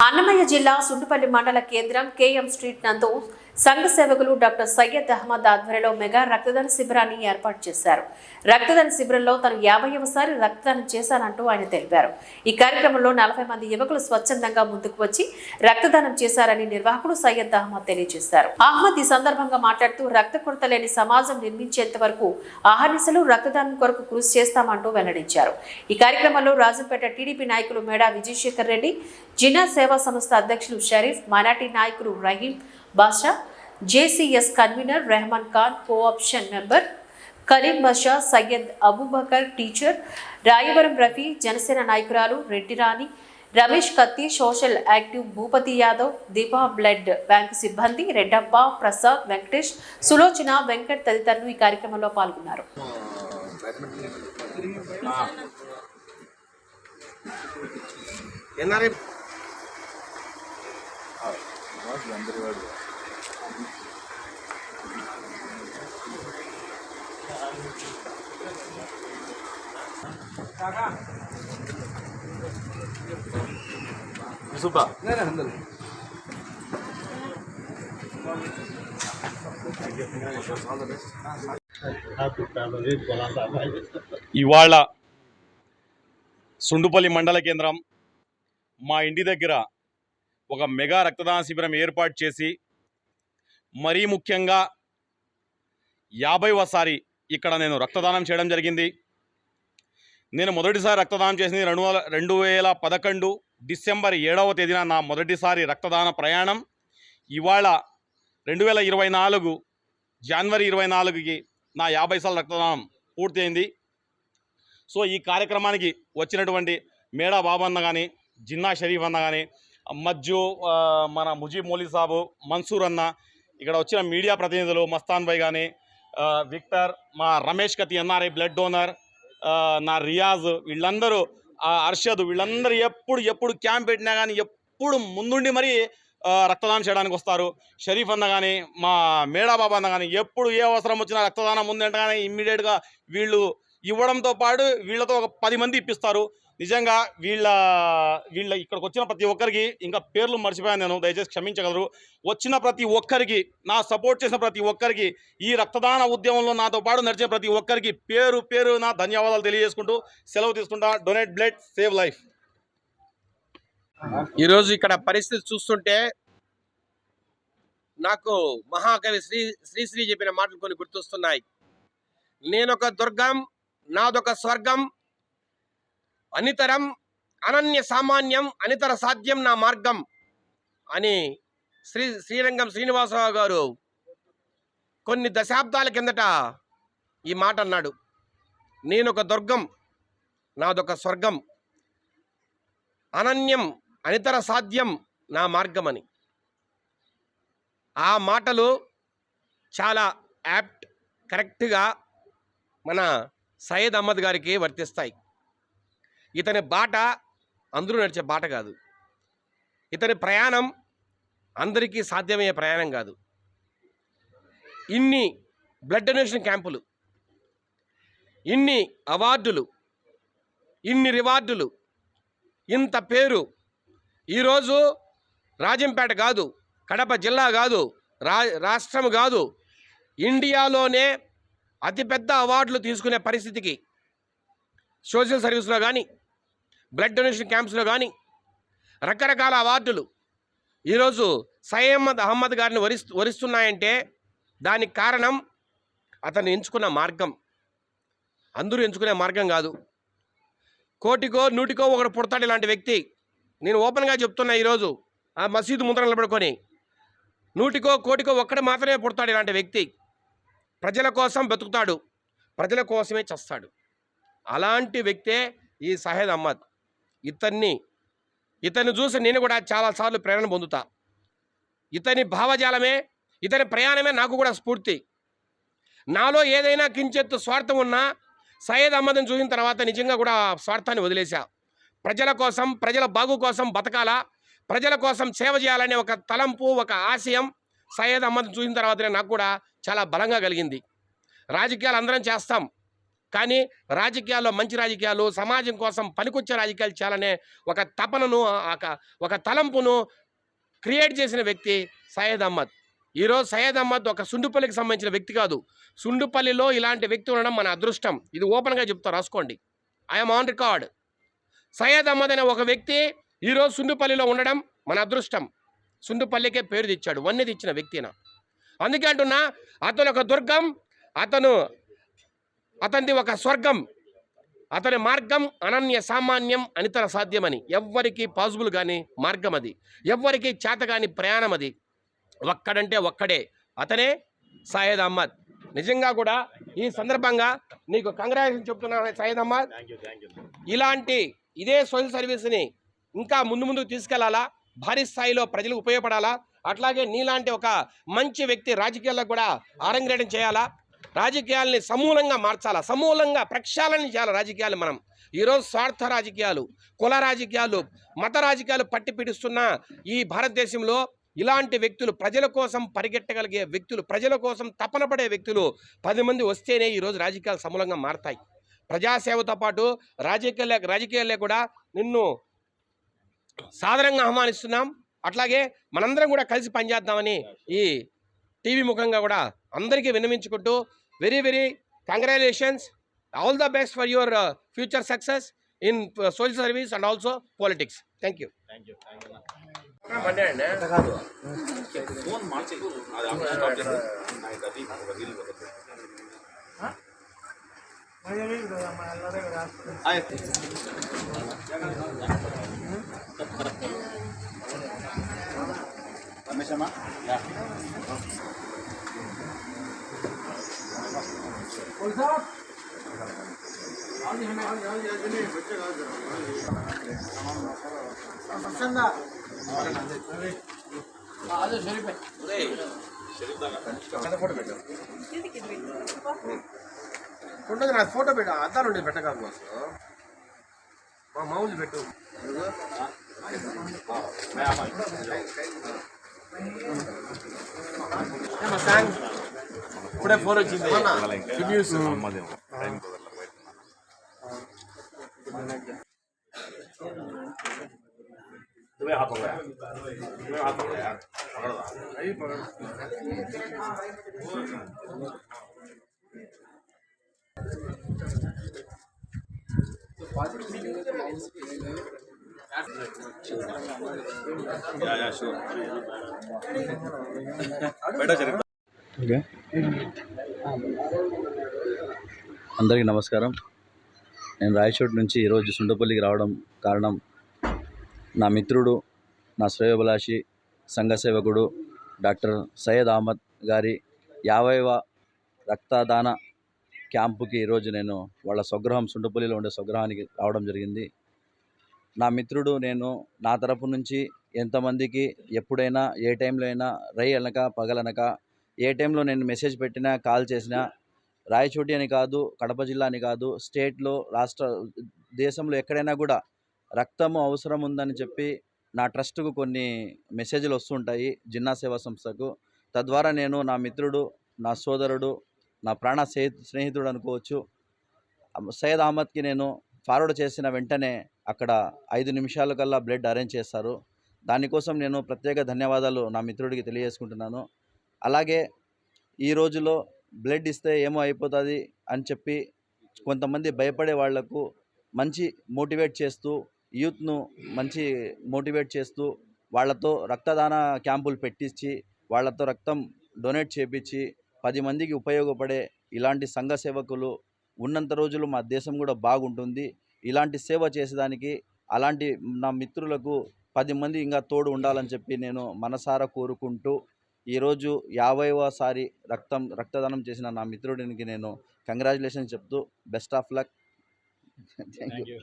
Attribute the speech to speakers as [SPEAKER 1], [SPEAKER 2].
[SPEAKER 1] అన్నమయ్య జిల్లా సుండుపల్లి మండల కేంద్రం కేఎం స్ట్రీట్ నందు సంఘ సేవకులు డాక్టర్ సయ్యద్ అహ్మద్ ఆధ్వర్యంలో మెగా రక్తదాన శిబిరాన్ని ఏర్పాటు చేశారు. రక్తదాన శిబిరంలో తను యాభైవసారి రక్తదానం చేశానంటూ ఆయన తెలిపారు. ఈ కార్యక్రమంలో నలభై మంది యువకులు స్వచ్ఛందంగా ముందుకు వచ్చి రక్తదానం చేశారని నిర్వాహకుడు సయ్యద్ అహ్మద్ తెలియజేశారు. అహ్మద్ ఈ సందర్భంగా మాట్లాడుతూ రక్త కొరత లేని సమాజం నిర్మించేంత వరకు ఆహర్నిశలు రక్తదానం కొరకు కృషి చేస్తామంటూ వెల్లడించారు. ఈ కార్యక్రమంలో రాజంపేట టీడీపీ నాయకులు మేడా విజయశేఖర్ రెడ్డి జిన్నా సేవా సంస్థ అధ్యక్షులు షరీఫ్ మైనార్టీ నాయకులు Rahim Basha JCS convener Rehman Khan cooption member Karim Basha Syed Abubakar teacher Rayavaram Rafi Janasena నాయకురాలు Reddy Rani Ramesh Katti social active Bhupathi Yadav Deepa blood bank సిబ్బంది రెడ్డప్ప ప్రసాద్ వెంకటేష్ సులోచన వెంకట్ తదితరులు ఈ కార్యక్రమంలో పాల్గొన్నారు.
[SPEAKER 2] NRI
[SPEAKER 3] Super. ఇవాళ సుండుపల్లి మండల కేంద్రం మా ఇంటి దగ్గర ఒక మెగా రక్తదాన శిబిరం ఏర్పాటు చేసి మరీ ముఖ్యంగా యాభైవసారి ఇక్కడ నేను రక్తదానం చేయడం జరిగింది. నేను మొదటిసారి రక్తదానం చేసింది రెండు వేల రెండు వేల పదకొండు డిసెంబర్ ఏడవ తేదీన నా మొదటిసారి రక్తదాన ప్రయాణం. ఇవాళ రెండు వేల ఇరవై నాలుగు జనవరి ఇరవై నాలుగుకి నా యాభై సార్లు రక్తదానం పూర్తయింది. సో ఈ కార్యక్రమానికి వచ్చినటువంటి మేడా బాబు అన్న కానీ జిన్నా షరీఫ్ అన్న కానీ మజ్జు మన ముజీబ్ మౌలీ సాబు మన్సూర్ అన్న ఇక్కడ వచ్చిన మీడియా ప్రతినిధులు మస్తాన్ భాయ్ కానీ విక్టర్ మా Ramesh Kathi NRI blood donor నా రియాజ్ వీళ్ళందరూ అర్షద్ వీళ్ళందరూ ఎప్పుడు ఎప్పుడు క్యాంప్ పెట్టినా కానీ ఎప్పుడు ముందుండి మరీ రక్తదానం చేయడానికి వస్తారు. షరీఫ్ అన్న కానీ మా మేడాబాబా అన్న కానీ ఎప్పుడు ఏ అవసరం వచ్చినా రక్తదానం ముందంటే కానీ ఇమ్మీడియట్గా వీళ్ళు ఇవ్వడంతో పాటు వీళ్ళతో ఒక పది మంది ఇప్పిస్తారు. నిజంగా వీళ్ళ వీళ్ళ ఇక్కడికి వచ్చిన ప్రతి ఒక్కరికి ఇంకా పేర్లు మర్చిపోయాను నేను దయచేసి క్షమించగలరు. వచ్చిన ప్రతి ఒక్కరికి నా సపోర్ట్ చేసిన ప్రతి ఒక్కరికి ఈ రక్తదాన ఉద్యమంలో నాతో పాటు నడిచే ప్రతి ఒక్కరికి పేరు పేరు నా ధన్యవాదాలు తెలియజేసుకుంటూ సెలవు తీసుకుంటా. Donate blood save life.
[SPEAKER 2] ఈరోజు ఇక్కడ పరిస్థితి చూస్తుంటే నాకు మహాకవి శ్రీ శ్రీశ్రీ చెప్పిన మాటలు కొన్ని గుర్తొస్తున్నాయి. నేనొక దుర్గం నాదొక స్వర్గం అనితరం అనన్య సామాన్యం అనితర సాధ్యం నా మార్గం అని శ్రీ శ్రీరంగం శ్రీనివాసరావు గారు కొన్ని దశాబ్దాల కిందట ఈ మాట అన్నాడు. నేనొక దుర్గం నాదొక స్వర్గం అనన్యం అనితర సాధ్యం నా మార్గమని. ఆ మాటలు చాలా యాప్ట్ కరెక్ట్గా మన సయ్యద్ అహ్మద్ గారికి వర్తిస్తాయి. ఇతని బాట అందరూ నడిచే బాట కాదు. ఇతని ప్రయాణం అందరికీ సాధ్యమయ్యే ప్రయాణం కాదు. ఇన్ని బ్లడ్ డొనేషన్ క్యాంపులు ఇన్ని అవార్డులు ఇన్ని రివార్డులు ఇంత పేరు ఈరోజు రాజంపేట కాదు కడప జిల్లా కాదు రా రాష్ట్రం కాదు ఇండియాలోనే అతిపెద్ద అవార్డులు తీసుకునే పరిస్థితికి సోషల్ సర్వీస్లో కానీ బ్లడ్ డొనేషన్ క్యాంప్స్లో కానీ రకరకాల అవార్డులు. ఈరోజు సయ్యమ్మద్ అహ్మద్ గారిని వరిస్తు వరిస్తున్నాయంటే దానికి కారణం అతను ఎంచుకున్న మార్గం. అందరూ ఎంచుకునే మార్గం కాదు. కోటికో నూటికో ఒకడు పుడతాడు ఇలాంటి వ్యక్తి. నేను ఓపెన్గా చెప్తున్నా ఈరోజు ఆ మసీదు ముందర నిలబడుకొని నూటికో కోటికో ఒక్కడు మాత్రమే పుడతాడు ఇలాంటి వ్యక్తి. ప్రజల కోసం బతుకుతాడు. ప్రజల కోసమే చస్తాడు. అలాంటి వ్యక్తే ఈ సహేద్ అహ్మద్. ఇతన్ని ఇతన్ని చూసి నేను కూడా చాలాసార్లు ప్రేరణ పొందుతా. ఇతని భావజాలమే ఇతని ప్రయాణమే నాకు కూడా స్ఫూర్తి. నాలో ఏదైనా కించెత్తు స్వార్థం ఉన్నా సయ్యద్ అహ్మద్ని చూసిన తర్వాత నిజంగా కూడా స్వార్థాన్ని వదిలేశా. ప్రజల కోసం ప్రజల బాగు కోసం బతకాలా? ప్రజల కోసం సేవ చేయాలనే ఒక తలంపు ఒక ఆశయం సయ్యద్ అహ్మద్ని చూసిన తర్వాతనే నాకు కూడా చాలా బలంగా కలిగింది. రాజకీయాలు అందరం చేస్తాం. కానీ రాజకీయాల్లో మంచి రాజకీయాలు సమాజం కోసం పనికొచ్చే రాజకీయాలు చేయాలనే ఒక తపనను ఒక ఒక తలంపును క్రియేట్ చేసిన వ్యక్తి సయ్యద్ అహ్మద్. ఈరోజు సయ్యద్ అహ్మద్ ఒక సుండుపల్లికి సంబంధించిన వ్యక్తి కాదు. సుండుపల్లిలో ఇలాంటి వ్యక్తి ఉండడం మన అదృష్టం. ఇది ఓపెన్గా చెప్తా రాసుకోండి. I'm on record Syed Ahmed అనే ఒక వ్యక్తి ఈరోజు సుండుపల్లిలో ఉండడం మన అదృష్టం. సుండుపల్లికే పేరు తెచ్చాడు. వన్నె తెచ్చిన వ్యక్తిన అందుకే అంటున్నా అతను ఒక దుర్గం అతను అతనిది ఒక స్వర్గం. అతని మార్గం అనన్య సామాన్యం అనితర సాధ్యమని. ఎవ్వరికి పాసిబుల్ కానీ మార్గం అది. ఎవ్వరికి చేత కాని ప్రయాణం అది. ఒక్కడంటే ఒక్కడే. అతనే సయ్యద్ అహ్మద్. నిజంగా కూడా ఈ సందర్భంగా నీకు కంగ్రాచులేషన్ చెప్తున్నాను సయ్యద్ అహ్మద్. ఇలాంటి ఇదే సోషల్ సర్వీస్ని ఇంకా ముందు ముందుకు తీసుకెళ్ళాలా? భారీ స్థాయిలో ప్రజలకు ఉపయోగపడాలా? అట్లాగే నీలాంటి ఒక మంచి వ్యక్తి రాజకీయాల్లో కూడా ఆరంగేయడం చేయాలా? రాజకీయాల్ని సమూలంగా మార్చాలా? సమూలంగా ప్రక్షాళన చేయాలి రాజకీయాలు మనం? ఈరోజు స్వార్థ రాజకీయాలు కుల రాజకీయాలు మత రాజకీయాలు పట్టిపీటిస్తున్న ఈ భారతదేశంలో ఇలాంటి వ్యక్తులు ప్రజల కోసం పరిగెట్టగలిగే వ్యక్తులు ప్రజల కోసం తపన పడే వ్యక్తులు పది మంది వస్తేనే ఈరోజు రాజకీయాలు సమూలంగా మారతాయి. ప్రజాసేవతో పాటు రాజకీయాలే రాజకీయాలే కూడా నిన్ను సాధారణంగా ఆహ్వానిస్తున్నాం. అట్లాగే మనందరం కూడా కలిసి పనిచేద్దామని ఈ టీవీ ముఖంగా కూడా అందరికీ విన్నవించుకుంటూ very very congratulations. All the best for your future success in social service and also politics. Thank you.
[SPEAKER 3] Phone మార్చి అది ఆఫ్ స్టాప్ చేసి నాకు అది ఒక రీల్ ఒకటి. ఆయ్. రమేశమ్మా యా.
[SPEAKER 2] ఉండదు నా ఫోటో పెట్టు అద్దాలు ఉండేది పెట్టకాదు మాకు మా మౌజు పెట్టు సాంగ్ ఇప్పుడే ఫోన్ వచ్చింది good news
[SPEAKER 3] Yeah, yeah, sure.
[SPEAKER 4] అందరికీ నమస్కారం. నేను రాయచోటి నుంచి ఈరోజు సుండపల్లికి రావడం కారణం నా మిత్రుడు నా శ్రేయోభిలాషి సంఘ సేవకుడు డాక్టర్ సయ్యద్ అహ్మద్ గారి యాభైవ రక్తదాన క్యాంపుకి ఈరోజు నేను వాళ్ళ స్వగృహం సుండపల్లిలో ఉండే స్వగృహానికి రావడం జరిగింది. నా మిత్రుడు నేను నా తరపు నుంచి ఎంతమందికి ఎప్పుడైనా ఏ టైంలో అయినా రై అనక పగలనక ఏ టైంలో నేను మెసేజ్ పెట్టినా కాల్ చేసినా రాయచోటి అని కాదు కడప జిల్లా అని కాదు స్టేట్లో రాష్ట్ర దేశంలో ఎక్కడైనా కూడా రక్తము అవసరం ఉందని చెప్పి నా ట్రస్ట్కు కొన్ని మెసేజ్లు వస్తుంటాయి జిన్నా సేవా సంస్థకు. తద్వారా నేను నా మిత్రుడు నా సోదరుడు నా ప్రాణ స్నేహితుడు అనుకోవచ్చు సయ్యద్ అహ్మద్కి నేను ఫార్వర్డ్ చేసిన వెంటనే అక్కడ ఐదు నిమిషాల కల్లా బ్లడ్ అరేంజ్ చేస్తారు. దానికోసం నేను ప్రత్యేక ధన్యవాదాలు నా మిత్రుడికి తెలియజేసుకుంటున్నాను. అలాగే ఈ రోజులో బ్లడ్ ఇస్తే ఏమో అయిపోతుంది అని చెప్పి కొంతమంది భయపడే వాళ్ళకు మంచి మోటివేట్ చేస్తూ యూత్ను మంచి మోటివేట్ చేస్తూ వాళ్ళతో రక్తదాన క్యాంపులు పెట్టించి వాళ్ళతో రక్తం డొనేట్ చేపించి పది మందికి ఉపయోగపడే ఇలాంటి సంఘ సేవకులు ఉన్నంత రోజులు మా దేశం కూడా బాగుంటుంది. ఇలాంటి సేవ చేసేదానికి అలాంటి నా మిత్రులకు పది మంది ఇంకా తోడు ఉండాలని చెప్పి నేను మనసారా కోరుకుంటూ ఈరోజు యాభైవసారి రక్తం రక్తదానం చేసిన నా మిత్రుడికి నేను కంగ్రాచులేషన్ చెప్తూ best of luck thank you